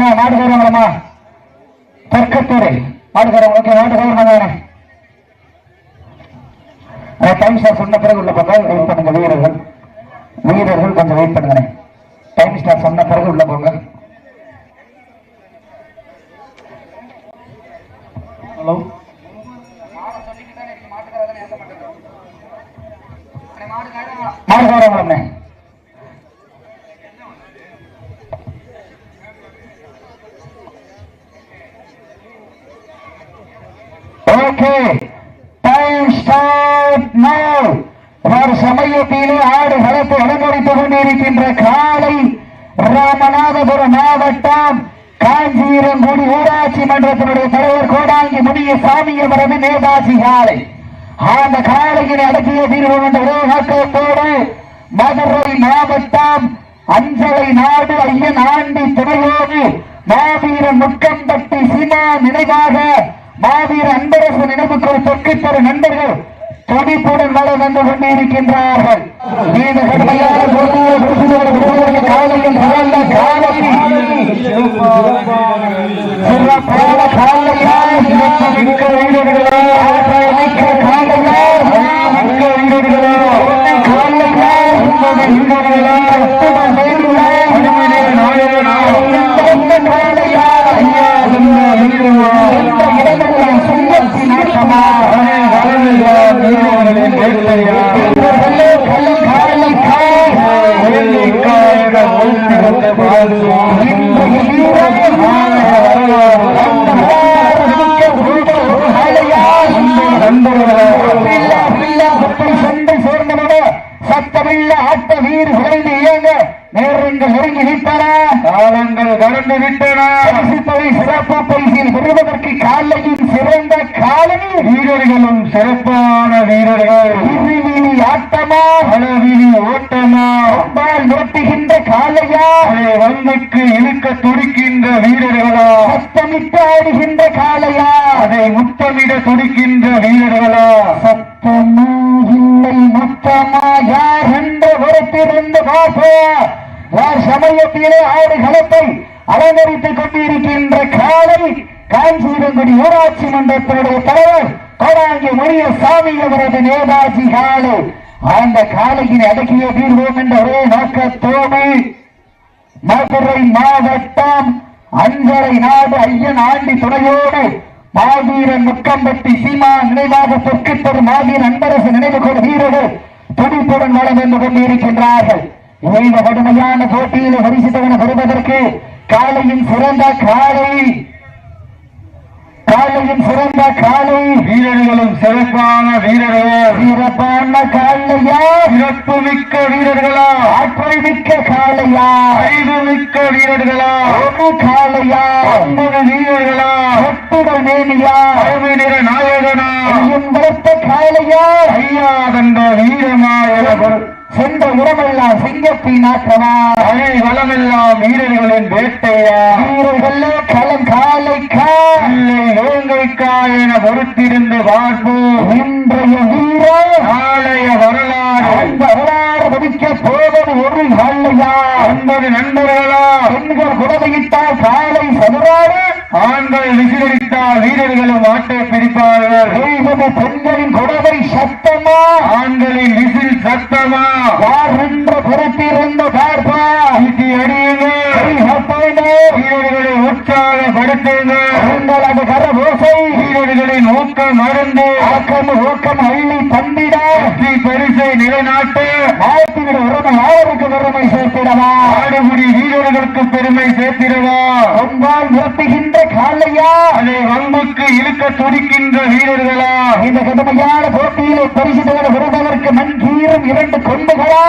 வாங்க மாடுகாரங்களம்மா தெற்கத்தூரை மாடுகாரம் ஓகே மாடுகாரம் வாங்க time start சொன்ன பிறகு உள்ள போங்க வெயிட் பண்ணுங்க வீரர்கள். வீரர்கள் கொஞ்சம் வெயிட் பண்ணுங்க டைம் ஸ்டார் சொன்ன பிறகு உள்ள போங்க. ஹலோ மாடுகாரங்களே ஓகே டைம் ஸ்டார்ட் நவ ஒரு சமயத்திலே ஆடு களத்தை அலங்கரித்துக் கொண்டிருக்கின்ற காலை ராமநாதபுரம் மாவட்டம் காஞ்சிரங்குடி ஊராட்சி மன்றத்தினுடைய தலைவர் கோடாங்கி முனிய சாமியவரது நேதாஜி காலை. அந்த காலையினை அடக்கிய தீர்வு என்ற உலகத்தோடு மதுரை மாவட்டம் அஞ்சலை நாடு ஐயன் ஆண்டி துணையோடு மாவீரன் முக்கம்பட்டி சீமா நினைவாக மாவீர அன்பரசு நினைவுக்கு ஒரு நண்பர்கள் துடிப்புடன் வளம் வந்து கொண்டிருக்கின்றார்கள். நீண்ட கடுமையான காலையில் சிறந்த காலை சிறப்பான காலையா மிக்க வீரர்களே மிக்க காலையா மிக்க வீரர்களே காலையா என்பது வீரர்களே அற்புதம் வேண்டுமா இந்த காலையா ஐயா இந்த வீரர்களே இந்த இடமெல்லாம் சுங்கத்தின் ஆட்டமா வீரர்களே கலை காலை காலை இன்றைய வீரர் சத்தமில்ல ஆட்ட வீர் விளைந்து இயங்க நேரங்கள் நெருங்கி விட்டன காலங்கள் கடந்து விட்டன. சிறப்பு பரிசில் பெறுவதற்கு காலையின் சிறந்த காலனி வீரர்களும் சிறப்பான வீரர்கள். இருவிழி ஆட்டமா? அளவிலி ஓட்டமா? அம்பால் நோட்டுகின்ற காலையா? வந்துக்கு இழுக்க துடிக்கின்ற வீரர்களா? சத்தமிட்டு ஆடுகின்ற காலையா? அதை முத்தமிட துடிக்கின்ற வீரர்களா? சத்தமா இல்லை மொத்தமா? யார் என்ற ஒருத்திருந்து பார்ப்போ யார் சமயத்திலே ஆடு களத்தை அலங்கரித்துக் கொண்டிருக்கின்ற காலை காஞ்சிபங்குடி ஊராட்சி மன்றத்தினுடைய தலைவர் கோடாங்கி முனிய சாமி அவரது நேதாஜி காலை. அந்த காலையின் அடக்கிய தீர்வோம் என்ற ஒரே நோக்கத்தோடு மதுரை மாவட்டம் அஞ்சலை நாடு ஐயன் ஆண்டி துணையோடு மாவீரன் முக்கம்பட்டி சீமா நினைவாக பொற்கித்தரும் மாவீரன் அன்பரசு நினைவு கொள் வீரர்கள் துடிப்புடன் வளம் வந்து கொண்டிருக்கின்றார்கள். இந்த கடுமையான போட்டியில் பரிசுத்தவன பெறுவதற்கு காலையின் சிறந்த காலை. காலையின் சிறந்த காலை. வீரர்களும் சிறப்பான வீரர்கள். சிறப்பான காலையா? சிறப்பு மிக்க வீரர்களா? ஆற்றல் மிக்க காலையா? அறிவு மிக்க வீரர்களா? ஒரு காலையா? ஒன்பது வீரர்களா? ஒட்டுடல் மேனியா? அருமை நிற நாயகனா? ஐயன் வளர்த்த காலையா? ஐயா தந்த வீரமா சென்ற ஆற்றமா அரை வளமெல்லாம் வீரர்களின் வேட்டையா? வீரர்களே களம் காலைக்கா? இல்லை வேங்கைக்கா என பொறுத்திருந்து பார்ப்போம். இன்றைய வீரர் நாளைய வரலாறு. வரலாறு மதிக்க போவது ஒரு காலையா? ஒன்பது நண்பர்களா? பெண்கள் குடவையிட்டால் காலை சதுராடு ஆண்கள் விசிலடித்தால் வீரர்களும் ஆட்டை பிடிப்பார்கள். செய்வது பெண்களின் குடவை சத்தமா? ஆண்களின் விசில் சத்தமா? யார் என்ற பொறுத்திருந்த பார்ப்பா? ஈட்டி அடியுங்கள். வீரர்களை உற்சாகப்படுத்துங்கள். உங்களது கரபோசை வீரர்களின் ஊக்கம் மருந்து. ஆக்கம் ஊக்கம் அள்ளி வெற்றி பரிசை நிலைநாட்டு. வாழ்த்துகிற உரிமை சேர்த்திடவா? ஆடுபுடி வீரர்களுக்கு பெருமை சேர்த்திடவா? உங்களால் நிறுத்துகின்ற காலையா? அதை வம்புக்கு இழுக்க துடிக்கின்ற வீரர்களா? இந்த கடுமையான போட்டியிலே பரிசுகளை விரும்பதற்கு மண்கீரும் இரண்டு கொண்டுகளா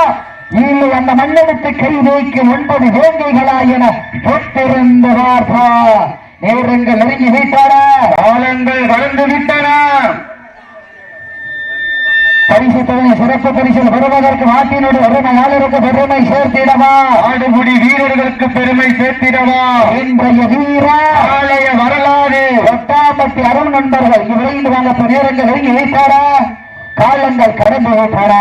இல்லை அந்த மண்ணெடுத்து கை வைக்கும் ஒன்பது வேங்கைகளா என பொட்டிருந்த பார்ப்பா நேரங்கள் நெருங்கி வைத்தார காலங்கள் கடந்து விட்டன. பரிசு தொகை சிறப்பு பரிசில் வருவதற்கு நாட்டினுடைய உரிமையாளருக்கு பெருமை சேர்த்திடவா? ஆடுபுடி வீரர்களுக்கு பெருமை சேர்த்திடவா? இன்றைய வீரா ஆலய வரலாறு. ஒட்டாம்பட்டி அருண் நண்பர்கள் விரைந்து வாங்க நேரங்கள் நெருங்கி வைத்தாரா காலங்கள் கடந்து வைத்தார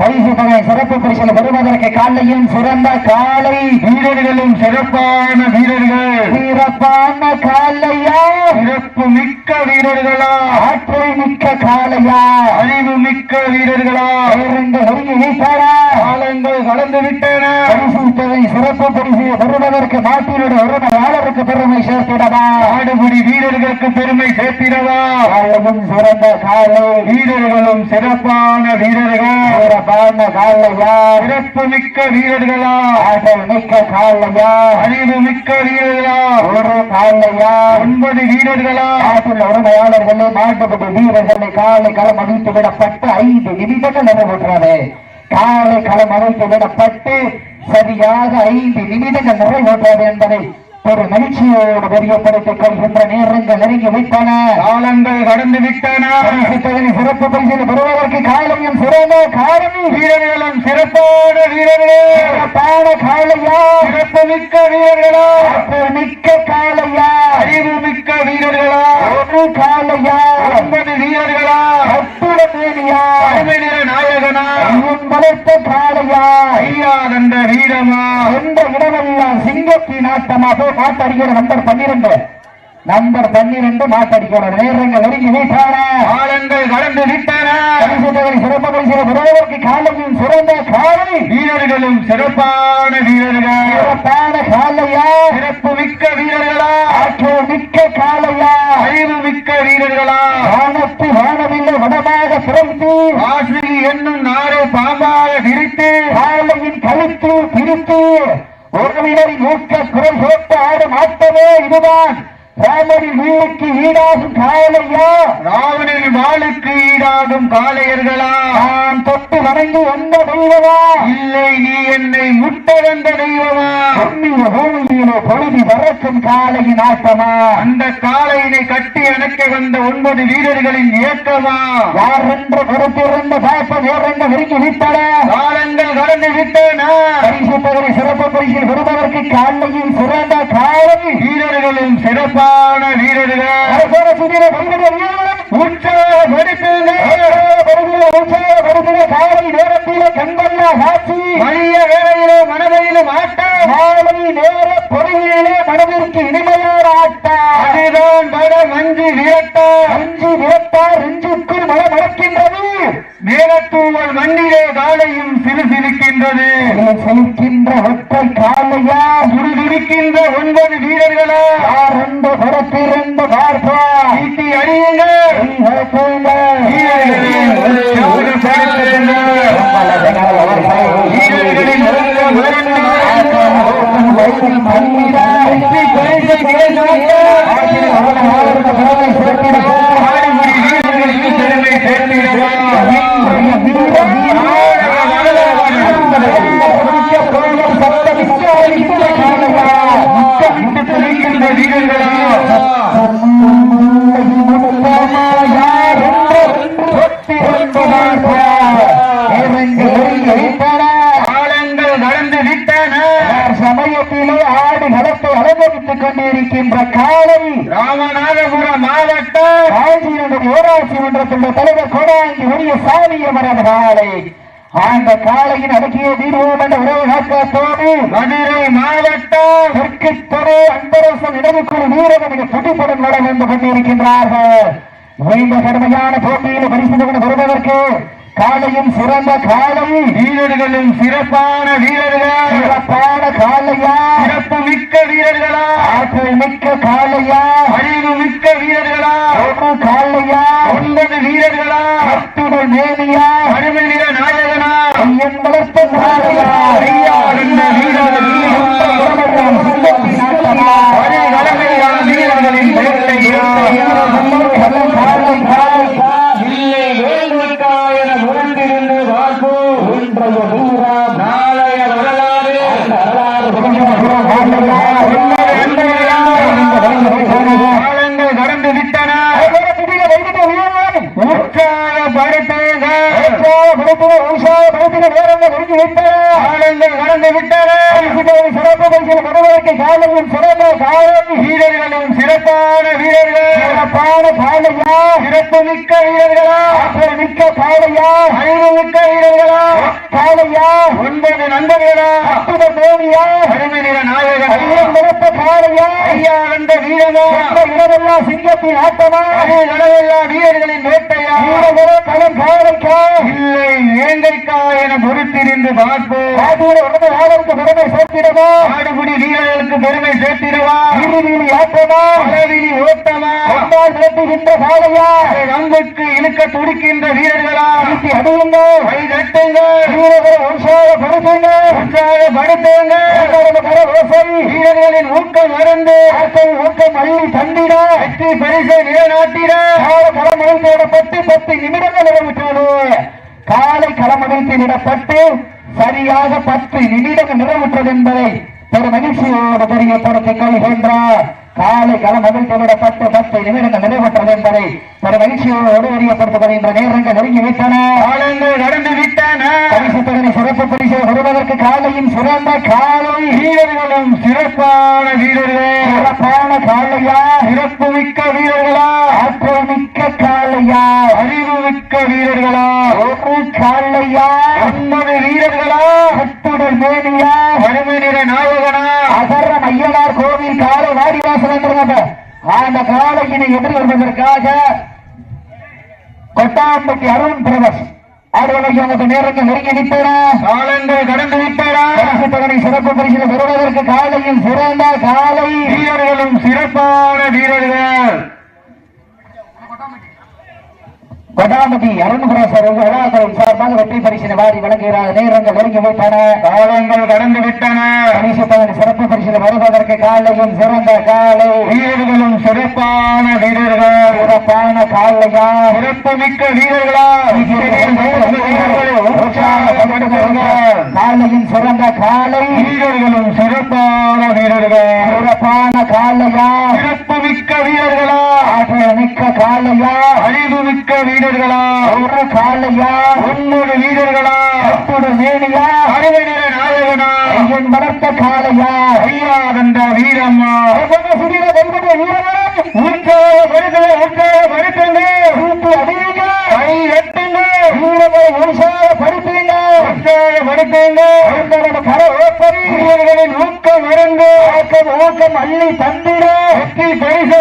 பரிசு தொகை சிறப்பு பரிசில் வருவதற்கு காலையும் சிறந்த காலை. வீரர்களும் சிறப்பான வீரர்கள். சிறப்பான காலையா? சிறப்பு மிக்க வீரர்களா? ஆற்றல் மிக்க காலையா? அறிவு மிக்க வீரர்களா? பேருந்து நெருங்கி வீட்டாரா? காலங்கள் கலந்து விட்டன. பரிசு தொகை சிறப்பு பரிசு பெறுவதற்கு நாட்டினுடைய உரிமையாளருக்கு பெருமை சேர்த்திடவா? ஆடுபுடி வீரர்களுக்கு பெருமை சேர்த்திடவா? காலையும் சிறந்த காலை. வீரர்களும் சிறப்பான வீரர்கள். சிறப்பான காலையா சிறப்பு மிக்க வீரர்களா? ஆற்றல் மிக்க காலையா அறிவு மிக்க வீரர்களா? ஒரு காலையா ஒன்பது வீரர்களா? நாட்டில் உரிமையாளர்களே மாட்டுப்படி வீரர்களை காலை களம் அடித்து விடப்பட்டு ஐந்து நிமிடங்கள் நிறைவுற்றது. காலை களம் அடித்து விடப்பட்டு சரியாக ஐந்து நிமிடங்கள் நிறைவுற்றது என்பதை ஒரு மகிழ்ச்சியோடு தெரியப்படுத்திக் கொள்கின்ற நேரங்கள் நெருங்கி விட்டன. காலங்கள் கடந்து விட்டன. சிறப்பு பரிசில் பெறுவதற்கு காலையும் சிறந்த காரணி வீரர்களும் சிறப்பான வீரர்கள். சிறப்பான காலையா. சிறப்பு மிக்க வீரர்களா. மிக்க காலையா. அறிவு மிக்க வீரர்களா. ஒரு காலையா. ஒன்பது வீரர்களா. அற்புத மேனியா. அருமை நிற நாயகனா. பலத்த காளையா ஐயா வீரமா. எந்த இடமெல்லாம் சிங்கத்தின் ஆட்டமா போய் மாட்டடிக்கிற நம்பர் பன்னிரண்டு. நம்பர் பன்னிரண்டு மாட்டடிக்கிற நேரங்கள் நெருங்கி வீட்டான. கடந்து விட்டன. சிறப்பு பரிசுல பெறுவதற்கு காலையும் சிறந்த காலை. வீரர்களும் சிறப்பான வீரர்கள். சிறப்பான காலையா. சிறப்பு மிக்க வீரர்களா. ஆற்றல் மிக்க காலையா. அறிவு மிக்க வீரர்களா. வானத்து வானவில்லை வடமாக பிறந்து ஆசிரி என்னும் நாரை பாம்பாக விரித்து. காலையின் கழுத்து பிரித்து. உறவினரின் ஊக்க குரல் போட்டு ஆடும் ஆட்டமே இதுதான். ராமரின் வீட்டுக்கு ஈடாகும் காலையா ராவணன் வாளுக்கு ஈடாகும் காளையர்களா? நான் தொட்டு வணங்கி வந்த தெய்வமா? இல்லை நீ என்னை முட்ட வந்த தெய்வமா? பொன்னிய பூமியிலே பொழுதி வரக்கும் காலையின் ஆட்டமா? அந்த காளையினை கட்டி அணைக்க வந்த ஒன்பது வீரர்களின் இயக்கமா? யார் என்று கொடுத்திருந்த பாப்ப நேரங்க நெருங்கி விட்டன? காலங்கள் கடந்து விட்டன. பரிசு பகுதி சிறப்பு பரிசில் பெறுவதற்கு காலையின் சிறந்த காலை வீரர்களும் சிறப்பான வீரர்கள் அரசர பரிசுல வீரர்கள். உற்சாகப்படுத்துங்க பரிசுல உற்சாகப்படுத்தின காலை நேரத்திலே கண்கொள்ளா காட்சி. மணிய வேளையிலே மனதையிலும் ஆட்டம் மாலை நேர பொறியிலே மனதிற்கு இனிமையான ஆட்டம் அதுதான் பட மஞ்சு விரட்டா. அஞ்சு விரட்டார் நெஞ்சுக்குள் மனம் மணக்கின்றது மேலத்தூவல் மண்ணிலே காலையும் சிறுசிறுக்கின்றது இதில் செலுக்கின்ற ஒற்றை காலையா? சுறுசுறுக்கின்ற ஒன்பது வீரர்களா? யார் என்று படத்திலிருந்து பார்ப்பார் ஈட்டி அடியுங்கள். வீரர்களின் நல்ல धीरे धीरे கோடாங்கி உரிய காலை அந்த காலையின் அடக்கிய தீர்வோம் என்ற உறவு காக்காத்தோடு மதுரை மாவட்டம் தெற்கு துறை அன்பரசன் இடவுக்குழு வீரர்கள் மிக துடிப்புடன் நடந்து கொண்டிருக்கின்றார்கள். இந்த கடுமையான போட்டியில் பரிசுடன் வருவதற்கு காலையும் சிறந்த காலை வீரர்களும் சிறப்பான வீரர்கள்? சிறப்பான காலையா? சிறப்பு மிக்க வீரர்களா? ஆற்றல் மிக்க காலையா? அறிவு மிக்க வீரர்களா? ஒரு காலையா? ஒன்பது வீரர்களா? அத்துடன் மேனியா? அருமை நிற நாயகனா? ஐயன் வளர்த்த காலையா ஐயா என்ற வீரர்கள் சிங்கத்தின் ஆட்டமா? ஒரே வளமையான வீரர்களின் வேட்டையா காலை காலை இல்லை வேண்டுக்கா என உணர்ந்திருந்து பார்ப்போம் இன்றைய வீரம் நாளைய வரலாறு காலங்கள் கடந்து விட்டன உற்சாகப்படுத்துங்க காலங்கள் கடந்து சிறப்பு பரிசில் பெறுவதற்கு காலையும் சிறந்த காலம் வீரர்களும் சிறப்பான வீரர்கள். சிறப்பான காலையா சிறப்பு மிக்க வீரர்களா. ஆற்றல் மிக்க காலையா அறிவு மிக்க வீரர்களா. காலையா ஒன்பது நண்பர்களா. அற்புத தேவியா அருமை நிற நாயகன் ஐயன் நிறத்த ஐயா என்ற வீரமா எந்த சிங்கத்தின் ஆட்டமா. வீரர்களின் வேட்டையா. வீரர்களே களம் இல்லை வேங்கைக்கா என பொறுத்திருந்து பார்ப்போம். பெருமை சேர்த்திடவா? ஆடுபுடி வீரர்களுக்கு பெருமை சேர்த்திடவா? இறுதியில் ஆட்டமா பலவிழி ஓட்டமா விரட்டுகின்ற காலையா ரங்குக்கு இழுக்க துடிக்கின்ற வீரர்களா? வீட்டி அடியுங்கள். கை தட்டுங்கள் வீரர்களை உற்சாகப்படுத்துங்கள் உற்சாகப்படுத்துங்கள் உங்களது கர ஓசை. வீரர்களின் ஊக்கம் மறந்து ஊக்கம் அள்ளி தந்திட. வெற்றி பரிசை நிலைநாட்டிட. களமடைத்து விடப்பட்டு பத்து நிமிடங்கள் நிறைவுற்றது காலை களமடைத்து விடப்பட்டு சரியாக பத்து நிமிடம் நிறைவுற்றது என்பதை பெரும் மகிழ்ச்சியோடு தெரியப்படுத்திக் கொள்கின்றார் காலை களம் அவிழ்த்து விடப்பட்டு பத்து நிமிடங்கள் நிறைவுற்றது என்பதை பெரும் மகிழ்ச்சியோடு தெரியப்படுத்திக் கொள்கின்ற நேரங்கள் நெருங்கி விட்டன. கடந்து விட்டன. பரிசு தொகை சிறப்பு பரிசு வருவதற்கு காலையும் சிறந்த காலை. வீரர்களும் சிறப்பான வீரர்கள். சிறப்பான காலையா? சிறப்பு மிக்க வீரர்களா? ஆற்றல் மிக்க காலையா? அறிவு மிக்க வீரர்களா? ஒரு காலையா? ஒன்பது வீரர்களா? கட்டுடல் மேனியா? வறுமை நிற நாயகனா? அகரம் ஐயனார் கோவில் காலை வாடிவாசல் வந்துருங்க அந்த காலையினை எதிர்கொள்வதற்காக கொட்டாம்பட்டி அருண் பிரதர்ஸ் ஆடுவதற்கு நமக்கு நேரங்கள் நெருங்கி நிற்பன? காலங்கள் கடந்து விட்டன பரிசு தொகை சிறப்பு பரிசில் பெறுவதற்கு காலையில் சிறந்த காலை. வீரர்களும் சிறப்பான வீரர்கள். கொட்டாம்பட்டி அருண் பிரதர்ஸ் விழாக்களை சார்பாக வெற்றி பரிசினை வாரி வழங்குகிறார். நேரங்கள் நெருங்கி விட்டன காலங்கள் கடந்து விட்டன. தொகை சிறப்பு பரிசில் வருவதற்கு காலையில் சிறந்த காலை. வீரர்களும் சிறப்பான வீரர்கள். சிறப்பான காலையா? சிறப்பு மிக்க வீரர்களா? காலையின் சிறந்த காலை. வீரர்களும் சிறப்பான வீரர்கள். சிறப்பான காலையா? சிறப்பு மிக்க வீரர்களா? மிக்க காலையா? அறிவு மிக்க வீரர்களா? ஒரு காலையா? ஒன்பது வீரர்களா? கட்டுடு மேனியா? அறுவை நிற நாயகனா? ஐயன் வளர்த்த காலையா? ஐயா வென்ற வீரம்மா சிறிய வெண்பட உற்சாகப்படுத்துங்க உற்சாகப்படுத்துங்க கூட்டு அடியுங்க கை எட்டுங்க வீரரை உற்சாகப்படுத்துங்க உற்சாகப்படுத்துங்க உங்களோட கர ஓப்பரி வீரர்களின் ஊக்கம் மறந்து ஊக்கம் அள்ளி தந்திட. வெற்றி பரிசை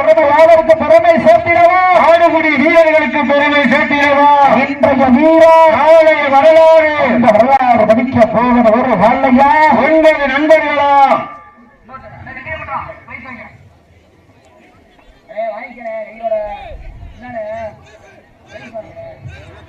உடனே யாருக்கு பெருமை சேர்த்திடவா? ஆடுபுடி வீரர்களுக்கு பெருமை சேர்த்திடவா? இன்றைய வீரா. நாளைய வரலாறு. இந்த வரலாறு படிக்க போவது ஒரு காலையா ஒன்பது நண்பர்களா?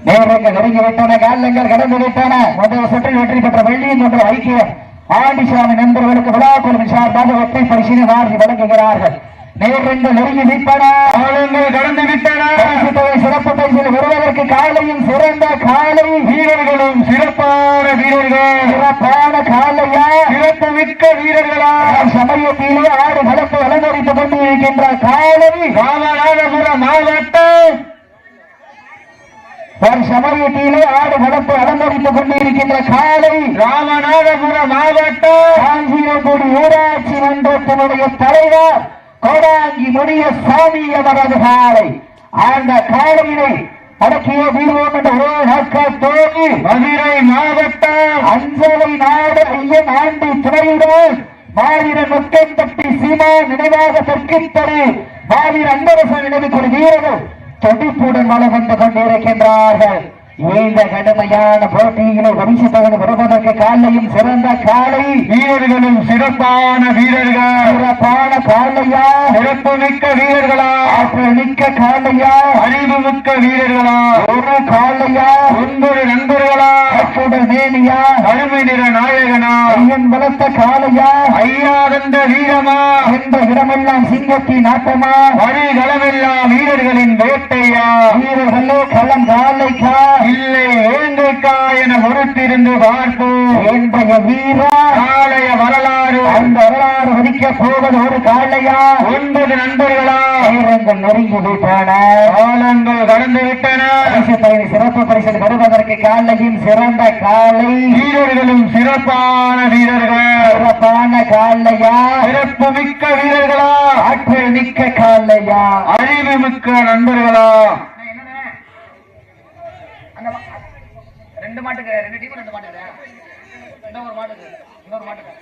நேரங்கள் நெருங்கி விட்டன காலங்கள் கடந்து விட்டன முதல் சுற்றில் வெற்றி பெற்ற வெள்ளியின் ஒன்று ஐக்கியம் ஆண்டிசாமி நண்பர்களுக்கு விழாக்குழுவின் சார்பாக வெற்றி பரிசினை வாரி வழங்குகிறார்கள். நேரங்கள் நெருங்கி விட்டன காலங்கள் கடந்து விட்டன பரிசு தொகை சிறப்பு பரிசில் வருவதற்கு காலையும் சிறந்த காலை. வீரர்களும் சிறப்பான வீரர்கள். சிறப்பான காலையா? சிறப்பு மிக்க வீரர்களா? சமயத்திலே ஆடு களத்தை அலங்கரித்துக் கொண்டிருக்கின்ற காலை ராமநாதபுரம் மாவட்டம் ஒரு சமயத்திலே ஆடு களத்தை அலங்கரித்துக் கொண்டிருக்கின்ற காலை ராமநாதபுரம் மாவட்டம். காஞ்சிரங்குடி ஊராட்சி மன்றத்தினுடைய தலைவர் கோடாங்கி முடிய சாமி அவரது காலை அந்த காலையினை அடக்கிய வீரோம் என்ற நோக்கத்தோடு மதுரை மாவட்டம். அஞ்சலை நாடு ஐயன் ஆண்டி துணையுடன் மாவீர நொக்கம்பட்டி சீமா நினைவாக தெற்கித்தரு மாவீர அன்பரசன் நினைவுக்குழு வீரர்கள் துடிப்புடன் வளம் வந்து கொண்டிருக்கின்றார்கள் இந்த கடுமையான போட்டியினை பரிசு தகுதி பெறுவதற்கு காலையும் சிறந்த காலை. வீரர்களும் சிறப்பான வீரர்கள். சிறப்பான காலையா? சிறப்பு மிக்க வீரர்களா? ஆற்றல் மிக்க காலையா? அறிவு மிக்க வீரர்களா? ஒரு காலையா? ஒன்பது நண்பர்களா? அச்சுடல் மேனியா? அருமை நிற நாயகனா? ஐயன் வளர்த்த காலையா? ஐயா வென்ற வீரமா? எந்த இடமெல்லாம் சிங்கத்தின் ஆட்டமா வரிகளமெல்லாம் வீரர்களின் வேட்டையா? வீரர்களே களம் காலைக்கா? இல்லை வேங்கைக்கா என பொறுத்திருந்து பார்ப்போம். இன்றைய வீரா? நாளைய வரலாறு. அந்த வரலாறு வதிக்க போவது ஒரு காலையா ஒன்பது நண்பர்களா? நேரங்கள் நெருங்கி விட்டன காலங்கள் கடந்து விட்டன. பரிசு பயணி சிறப்பு பரிசில் வருவதற்கு காலையும் சிறந்த காலை வீரர்களும் சிறப்பான வீரர்கள். சிறப்பான காலையா சிறப்பு மிக்க வீரர்களா? ஆற்றல் மிக்க காலையா அறிவு மிக்க நண்பர்களா? ரெண்டு மாட்டுக்கு ரெண்டு டீம் ரெண்டு மாட்டுக்கு. இன்னொரு மாட்டுக்கு இன்னொரு மாட்டுக்கு.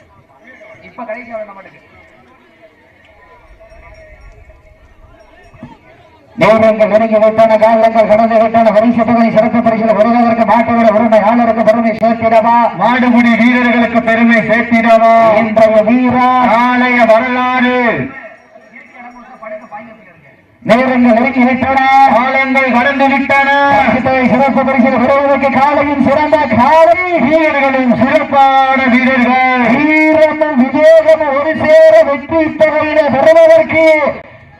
இப்ப கடைசி ரெண்டு மாட்டுக்கு. நேரங்கள் பரிசு தொகை சிறப்பு ஆளருக்கு பெருமை சேர்த்திடவா? மாடுபுடி வீரர்களுக்கு பெருமை சேர்த்திடவா? இன்றைய வீரா ஆலய வரலாறு. நேரங்கள் நெருங்கி விட்டன காலங்கள் கடந்து விட்டன சிறப்பு பரிசில் வருவதற்கு காலையும் சிறந்த காலை. வீரர்களும் சிறப்பான வீரர்கள். வீரமும் விவேகமும் ஒரு சேர வெற்றி தொகையில பெறுவதற்கு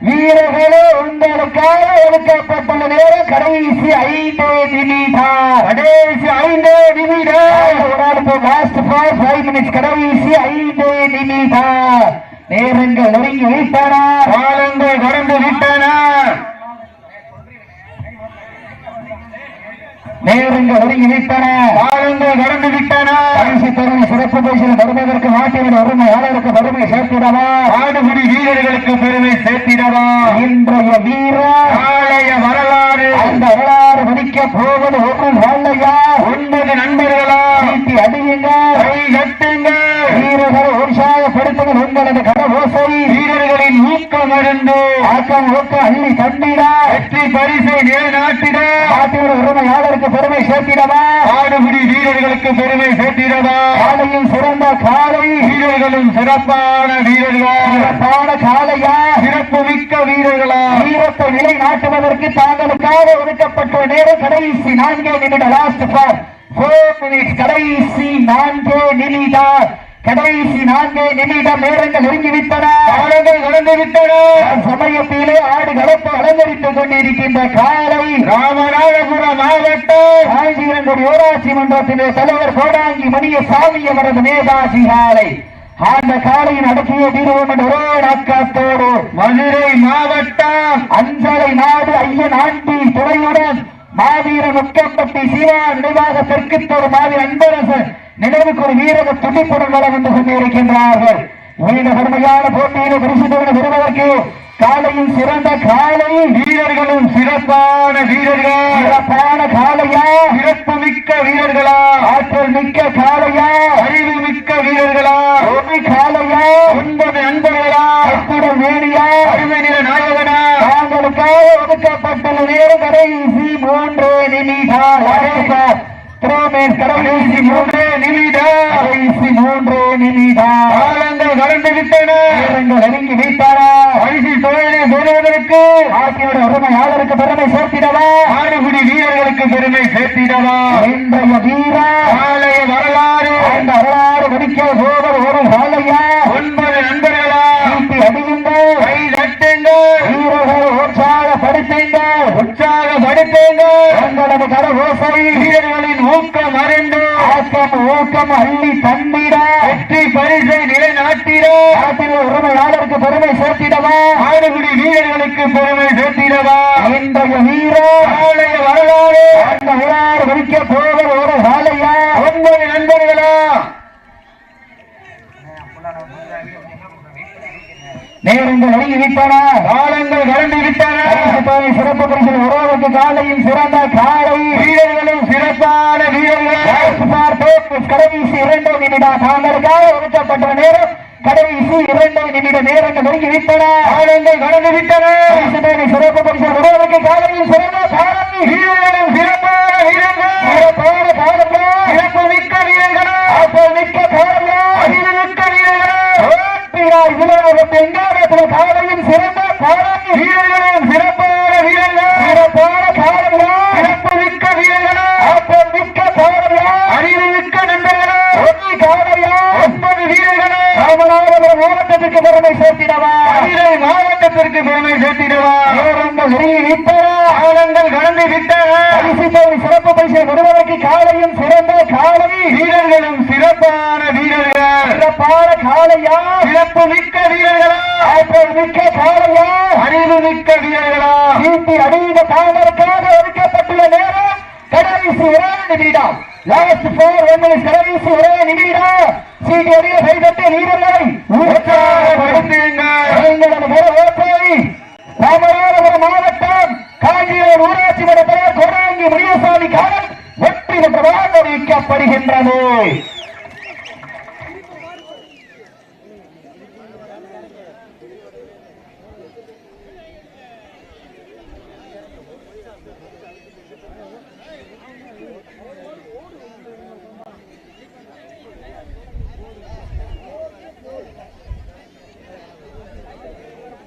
வீரர்களே உங்களுக்காக ஒதுக்கப்பட்டுள்ள நேரம் கடைசி ஐந்து நிமிடம். கடைசி ஐந்து நிமிடம். லாஸ்ட் ஃபார் ஃபைவ் மினிட்ஸ் கடைசி ஐந்து நிமிடம். நேரங்கள் நெருங்கி விட்டன காலங்கள் கடந்து விட்டன நேரங்கள் ஒருங்கி விட்டன காலங்கள் கடந்து விட்டன பரிசு பெருமை சிறப்பு பரிசில் வருவதற்கு நாட்டின் ஆளருக்கு பெருமை சேர்த்திடவா? ஆடுபடி வீரர்களுக்கு பெருமை சேர்த்திடவா? இன்றைய வீர நாளைய வரலாறு. அந்த வரலாறு மதிக்க போவது ஒன்றும் வாழ்லையா ஒன்பது நண்பர்களா? அடியுங்க கை கட்டுங்கள் வீரர்களை உற்சாகப்படுத்துங்கள் உங்களது வீரர்களின் ஊக்கம் அறிந்து ஆக்கம் ஊக்கம் அள்ளி வெற்றி பரிசை நிலைநாட்டிட. நாட்டின் உரிமையாளருக்கு பெருமை சேர்த்திடவா. வீரர்களுக்கு பெருமை சேர்த்திடவா. காலையில் சிறந்த காலை. வீரர்களும் சிறப்பான வீரர்கள். சிறப்பான காலையா. சிறப்பு மிக்க வீரர்களா. வீரத்தை நிலைநாட்டுவதற்கு தாங்களுக்காக ஒதுக்கப்பட்ட நேரம் கடைசி நான்கே நிமிடம் லாஸ்ட் ஃபார் ஃபோர் மினிட்ஸ் கடைசி நான்கே நிமிடம். கடைசி நான்கே நிமிடம் நேரங்கள் நெருங்கிவிட்டன காலங்கள் கடந்து விட்டன சமயத்திலே ஆடு கலப்பு அலங்கரித்துக் கொண்டிருக்கின்ற காலை ராமநாதபுரம் மாவட்டம் காஞ்சிரங்குடி ஊராட்சி மன்றத்திலே தலைவர் கோடாங்கி மணியசாமி அவரது நேதாஜி காலை. அந்த காலையின் அடக்கிய ஒரே நோக்கத்தோடு மதுரை மாவட்டம் அஞ்சலை நாடு ஐயன் ஆண்டி துணையுடன் மாவீர முக்கம்பட்டி சிவா நினைவாக தெற்குத்தோடு மாவீர அன்பரசன் நினைவுக்கு ஒரு வீரக துடிப்புடன் வளம் என்று சொல்லியிருக்கின்றார்கள் வீர கடுமையான போட்டியில் பரிசு பெறுவதற்கு காலையில் சிறந்த காலை வீரர்களும் சிறப்பான வீரர்கள். சிறப்பான காலையா? சிறப்பு மிக்க வீரர்களா? ஆற்றல் மிக்க காலையா? அறிவு மிக்க வீரர்களா? ஒரு காலையா? ஒன்பது நண்பர்களா எத்துடன் வேணியா அருமை நில நாயகனா? தாங்களுக்காக ஒதுக்கப்பட்டுள்ள நேரம் கடைசி மூன்று நிமிடம் மூன்று நிமிடம் கடந்து விட்டன. நெருங்கி வைத்தாரா பரிசு தொழிலை பெறுவதற்கு ஆட்சியோட உரிமையாளருக்கு பெருமை சேர்த்திடவா. ஆடுகுடி வீரர்களுக்கு பெருமை சேர்த்திடவா. இன்றைய வீரா. நாளைய வரலாறு. அந்த வரலாறு முடிக்க போவர் ஒரு காலையா ஒன்பது நண்பர்களா. அடியுங்கள் கை தட்டுங்கள். வீரர்களை உற்சாகப்படுத்துங்கள். உற்சாகப்படுத்துங்கள் உங்களது கர ஓசை வீரர்களின் ஊக்கம் அறிந்து ஆக்கம் ஊக்கம் அள்ளி தந்திட? வெற்றி பரிசை நிலைநாட்டிட? நாட்டில் உரிமையாளருக்கு பெருமை சேர்த்திடவா? ஆடுகுடி வீரர்களுக்கு பெருமை சேர்த்திடவா? இன்றைய வீரா நாளைய வரலாறு. அந்த விழாறு முடிக்க போவர் ஒரு காலையா ஒன்பது நண்பர்களா நேரங்கள் நெருங்கி விட்டன காலங்கள் கடந்து விட்டன சிறப்பு பரிசில் உறவுக்கு காலையும் சிறந்த காலை. வீரர்களும் சிறப்பான வீரர்கள். கடைசி இரண்டு நிமிடம் தாங்களுக்காக ஒதுக்கப்பட்ட நேரம். கடைசி இரண்டு நிமிட நேரங்கள் நெருங்கி விட்டன காலங்கள் கடந்து விட்டன சிறப்பு பரிசில் உறவுக்கு காலையும் சிறந்த காலை. வீரர்களும் சிறப்பான வீரர்கள். சிறப்பான காலையா சிறப்பு மிக்க வீரர்களா. ஆற்றல் மிக்க காலையா அறிவு மிக்க வீரர்களா. ஓட்டினார் விளையாட்டு எங்காலத்தில் காலையும் சிறந்த காலை வீரர்களும் சிறப்பான வீரர்கள். சிறப்பான காலையா சிறப்பு மிக்க வீரர்களா. ஆற்றல் மிக்க காலையா அறிவு மிக்க நண்பர்களா. ஒட்டி காலையா ஒன்பது வீரர்களா. ராமநாதபுரம் மாவட்டத்திற்கு பெருமை சேர்த்திடவா? மதுரை மாவட்டத்திற்கு பெருமை சேர்த்திடவா? நேரங்கள் நெருங்கி விட்டன காலங்கள் கடந்து விட்டன பரிசு சிறப்பு பரிசை விடுவதற்கு காலையும் சிறந்த காலை. வீரர்களும் சிறப்பான வீரர்கள். சிறப்பான காலையா சிறப்பு மிக்க மிக்க காலையா அறிவு மிக்க வீரர்களா. சீட்டி அடிந்த தாமதற்காக ஒதுக்கப்பட்டுள்ள நேரம் கடைசி ஒரே நிமிடம். லாஸ்ட் போர் ஒன்று கடைசி ஒரே நிமிடம். சீட்டி அடிய கைதட்ட வீரர்களை ராமநாதபுரம் மாவட்டம் காஞ்சியூர் ஊராட்சி மன்ற தலைவர் கொடாங்கி முனியசாமி காலம் வெற்றி பெற்றதாக அறிவிக்கப்படுகின்றது